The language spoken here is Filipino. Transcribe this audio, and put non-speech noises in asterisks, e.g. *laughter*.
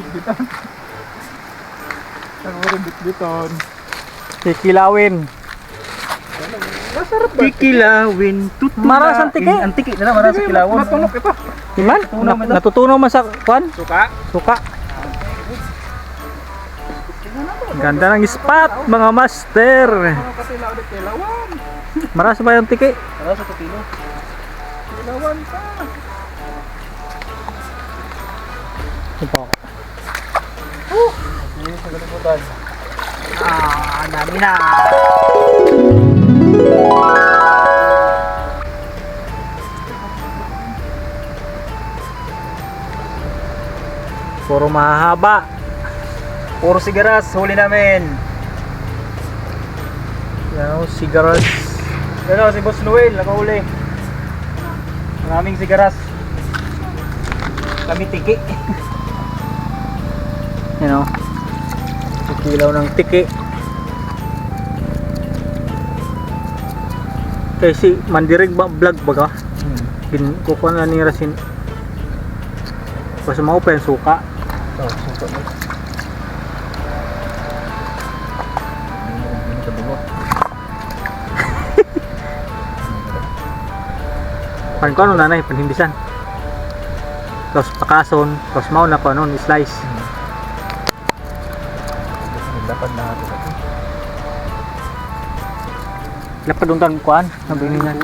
Bit-biton. Ang uri bit-biton. Kikilawin. Masarap ba? Kikilawin, tutulain. Maras ang tiki. Ang tiki na maras sa kilawon. Matunok ito. Iman? Natutunaw man sa kwan? Suka. Suka. Ganda ng spot, mga master. Ano? Maras ba yung tiki? Maras sa tutilo. Kilawan pa. Ito. Hindi sa kalimutan. Ah, dami na. Puro mahaba. Puro sigaras, huli namin. Yan, sigaras. Ano, si Boss Noel, nakahuli. Maraming sigaras. Kami tiki. *laughs* You know, kilaw ng tiki. Kay si Mandirig ba vlog ba ka? Hmm. Gin kukuha na ni Rasin. Kasi pa yung suka. Oh, suka mo. Pan ko ano nanay panhimbisan. Tapos pakason, tapos mao na ko ano, slice. Dapat na ito. Lapad untan kuan, sabi niya.